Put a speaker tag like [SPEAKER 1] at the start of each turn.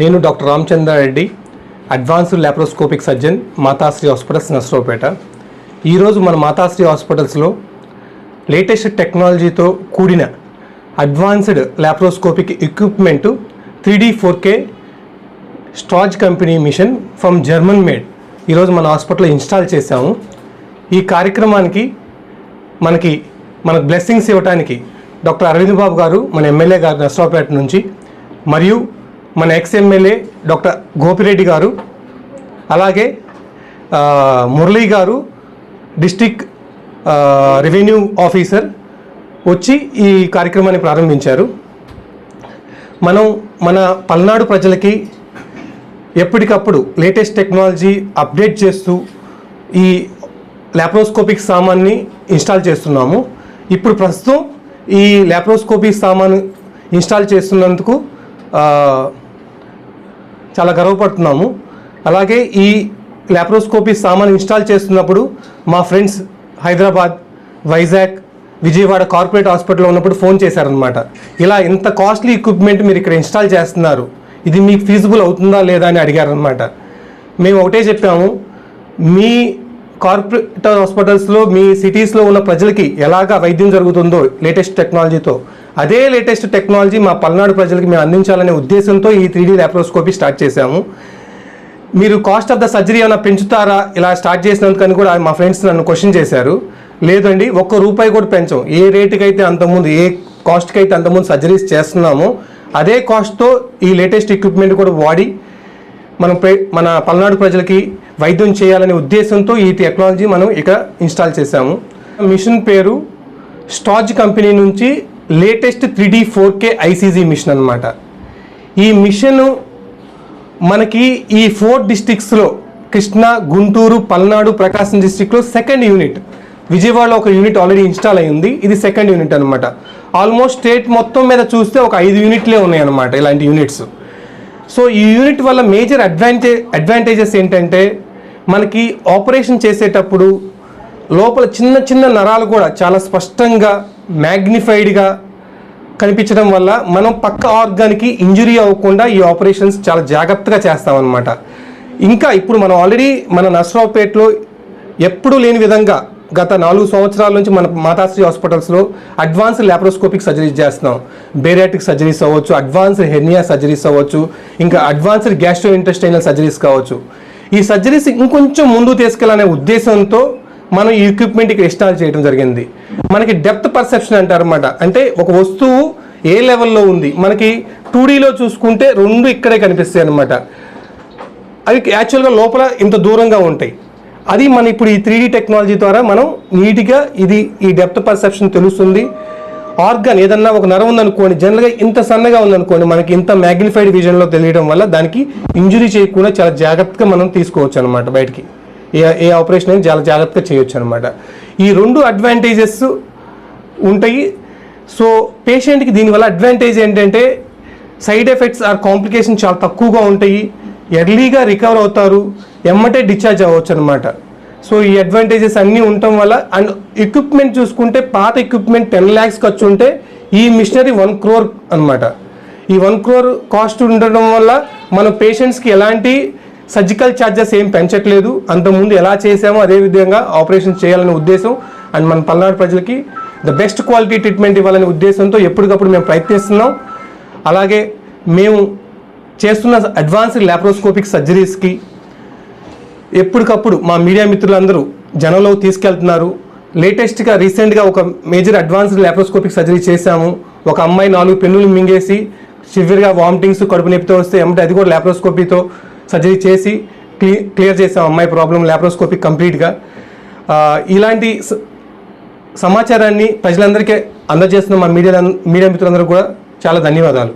[SPEAKER 1] నేను doctor Ramachandrareddy advanced laparoscopic surgeon Matasri hospitals Narasaraopet. ఈరోజు మన మాతాశ్రీ హాస్పిటల్స్లో లేటెస్ట్ టెక్నాలజీతో కూడిన advanced laparoscopic equipment three D four K Storz company machine from German made ఈరోజు మన హాస్పిటల్లో ఇన్స్టాల్ చేశాము. ఈ కార్యక్రమానికి మనకి మనకు బ్లెస్సింగ్స్ ఇవ్వడానికి డాక్టర్ అరవింద్ బాబు గారు మన ఎమ్మెల్యే గారు నర్సరావుపేట నుంచి మరియు మన ఎక్స్ ఎమ్మెల్యే డాక్టర్ గోపిరెడ్డి గారు అలాగే మురళీ గారు డిస్టిక్ రెవెన్యూ ఆఫీసర్ వచ్చి ఈ కార్యక్రమాన్ని ప్రారంభించారు. మనం మన పల్నాడు ప్రజలకి ఎప్పటికప్పుడు లేటెస్ట్ టెక్నాలజీ అప్డేట్ చేస్తూ ఈ ల్యాప్రోస్కోపిక్ సామాన్ని ఇన్స్టాల్ చేస్తున్నాము. ఇప్పుడు ప్రస్తుతం ఈ ల్యాప్రోస్కోపిక్ సామాను ఇన్స్టాల్ చేస్తున్నందుకు చాలా గర్వపడుతున్నాము. అలాగే ఈ ల్యాప్రోస్కోపీ సామాన్ ఇన్స్టాల్ చేస్తున్నప్పుడు మా ఫ్రెండ్స్ హైదరాబాద్ వైజాగ్ విజయవాడ కార్పొరేట్ హాస్పిటల్లో ఉన్నప్పుడు ఫోన్ చేశారనమాట ఇలా ఇంత కాస్ట్లీ ఎక్విప్మెంట్ మీరు ఇక్కడ ఇన్స్టాల్ చేస్తున్నారు. ఇది మీకు ఫీజిబుల్ అవుతుందా లేదా అని అడిగారనమాట మేము ఒకటే చెప్పాము మీ కార్పొరేట్ హాస్పిటల్స్లో మీ సిటీస్లో ఉన్న ప్రజలకి ఎలాగా వైద్యం జరుగుతుందో లేటెస్ట్ టెక్నాలజీతో. అదే లేటెస్ట్ టెక్నాలజీ మా పల్నాడు ప్రజలకి మేము అందించాలనే ఉద్దేశంతో ఈ త్రీడీ ల్యాప్రోస్కోపీ స్టార్ట్ చేశాము. మీరు కాస్ట్ ఆఫ్ ద సర్జరీ ఏమైనా పెంచుతారా? ఇలా స్టార్ట్ చేసినందుకని కూడా మా ఫ్రెండ్స్ నన్ను క్వశ్చన్ చేశారు. లేదండి ఒక్క రూపాయి కూడా పెంచం. ఏ రేటుకి అయితే అంతకుముందు ఏ కాస్ట్కి అయితే అంతకుముందు సర్జరీస్ చేస్తున్నామో అదే కాస్ట్తో ఈ లేటెస్ట్ ఎక్విప్మెంట్ కూడా వాడి మనం మన పల్నాడు ప్రజలకి వైద్యం చేయాలనే ఉద్దేశంతో ఈ టెక్నాలజీ మనం ఇక్కడ ఇన్స్టాల్ చేశాము. మిషన్ పేరు స్టాజ్ కంపెనీ నుంచి latest three D four K ICG machine అనమాట ఈ మిషన్ మనకి ఈ ఫోర్ డిస్టిక్స్లో కృష్ణా గుంటూరు పల్నాడు ప్రకాశం డిస్టిక్లో సెకండ్ యూనిట్ విజయవాడలో ఒక యూనిట్ ఆల్రెడీ ఇన్స్టాల్ అయింది ఇది సెకండ్ యూనిట్ అనమాట ఆల్మోస్ట్ స్టేట్ మొత్తం మీద చూస్తే ఒక ఐదు యూనిట్లే ఉన్నాయి అనమాట ఇలాంటి యూనిట్స్ సో ఈ యూనిట్ వల్ల మేజర్ అడ్వాంటేజ్ అడ్వాంటేజెస్ ఏంటంటే మనకి ఆపరేషన్ చేసేటప్పుడు లోపల చిన్న చిన్న నరాలు కూడా చాలా స్పష్టంగా మ్యాగ్నిఫైడ్గా కనిపించడం వల్ల మనం పక్క ఆర్గాన్కి ఇంజురీ అవ్వకుండా ఈ ఆపరేషన్స్ చాలా జాగ్రత్తగా చేస్తామన్నమాట. ఇంకా ఇప్పుడు మనం ఆల్రెడీ మన నర్సరావుపేటలో ఎప్పుడూ లేని విధంగా గత నాలుగు సంవత్సరాల నుంచి మన మాతాశ్రీ హాస్పిటల్స్లో అడ్వాన్స్ ల్యాప్రోస్కోపిక్ సర్జరీస్ చేస్తున్నాం. బేరియాటిక్ సర్జరీస్ అవ్వచ్చు అడ్వాన్స్డ్ హెర్నియా సర్జరీస్ అవ్వచ్చు ఇంకా అడ్వాన్స్డ్ గ్యాస్ట్రో ఇంటెస్టైనల్ సర్జరీస్ కావచ్చు. ఈ సర్జరీస్ ఇంకొంచెం ముందు తీసుకెళ్ళాలనే ఉద్దేశంతో మనం ఈ ఎక్విప్మెంట్ ఇక్కడ ఇన్స్టాల్ చేయడం జరిగింది. మనకి డెప్త్ పర్సెప్షన్ అంటారు అనమాట అంటే ఒక వస్తువు ఏ లెవెల్లో ఉంది? మనకి టూ డీలో చూసుకుంటే రెండు ఇక్కడే కనిపిస్తాయి అనమాట అవి యాక్చువల్గా లోపల ఇంత దూరంగా ఉంటాయి. అది మన ఇప్పుడు ఈ త్రీ టెక్నాలజీ ద్వారా మనం నీట్గా ఇది ఈ డెప్త్ పర్సెప్షన్ తెలుస్తుంది. ఆర్గాన్ ఏదన్నా ఒక నరం ఉందనుకోండి జనరల్గా ఇంత సన్నగా ఉందనుకోండి మనకి ఇంత మ్యాగ్నిఫైడ్ విజన్లో తెలియడం వల్ల దానికి ఇంజురీ చేయకుండా చాలా జాగ్రత్తగా మనం తీసుకోవచ్చు అనమాట బయటికి. ఏ ఏ ఆపరేషన్ అయినా చాలా జాగ్రత్తగా చేయొచ్చు అనమాట ఈ రెండు అడ్వాంటేజెస్ ఉంటాయి. సో పేషెంట్కి దీనివల్ల అడ్వాంటేజ్ ఏంటంటే సైడ్ ఎఫెక్ట్స్ ఆర్ కాంప్లికేషన్ చాలా తక్కువగా ఉంటాయి. ఎర్లీగా రికవర్ అవుతారు. ఎమ్మటే డిశ్చార్జ్ అవ్వచ్చు అనమాట సో ఈ అడ్వాంటేజెస్ అన్నీ ఉండటం వల్ల అండ్ ఎక్విప్మెంట్ చూసుకుంటే పాత ఎక్విప్మెంట్ టెన్ ల్యాక్స్ ఖర్చు ఉంటే ఈ మిషనరీ వన్ క్రోర్ అనమాట ఈ వన్ క్రోర్ కాస్ట్ ఉండడం వల్ల మన పేషెంట్స్కి ఎలాంటి సర్జికల్ ఛార్జెస్ ఏం పెంచట్లేదు. అంతకుముందు ఎలా చేసామో అదే విధంగా ఆపరేషన్ చేయాలనే ఉద్దేశం అండ్ మన పల్నాడు ప్రజలకి ద బెస్ట్ క్వాలిటీ ట్రీట్మెంట్ ఇవ్వాలనే ఉద్దేశంతో ఎప్పటికప్పుడు మేము ప్రయత్నిస్తున్నాం. అలాగే మేము చేస్తున్న అడ్వాన్స్డ్ ల్యాప్రోస్కోపిక్ సర్జరీస్కి ఎప్పటికప్పుడు మా మీడియా మిత్రులందరూ జనంలో తీసుకెళ్తున్నారు. లేటెస్ట్గా రీసెంట్గా ఒక మేజర్ అడ్వాన్స్డ్ ల్యాప్రోస్కోపిక్ సర్జరీ చేశాము. ఒక అమ్మాయి నాలుగు పెన్నులు మింగేసి సివియర్గా వామిటింగ్స్ కడుపు నొప్పితో వస్తే ఏమంటే అది కూడా ల్యాప్రోస్కోపీతో సర్జరీ చేసి క్లీ క్లియర్ చేసాం అమ్మాయి ప్రాబ్లం ల్యాప్రోస్కోపిక్ కంప్లీట్గా ఇలాంటి సమాచారాన్ని ప్రజలందరికీ అందజేస్తున్న మా మీడియా మీడియా మిత్రులందరూ కూడా చాలా ధన్యవాదాలు.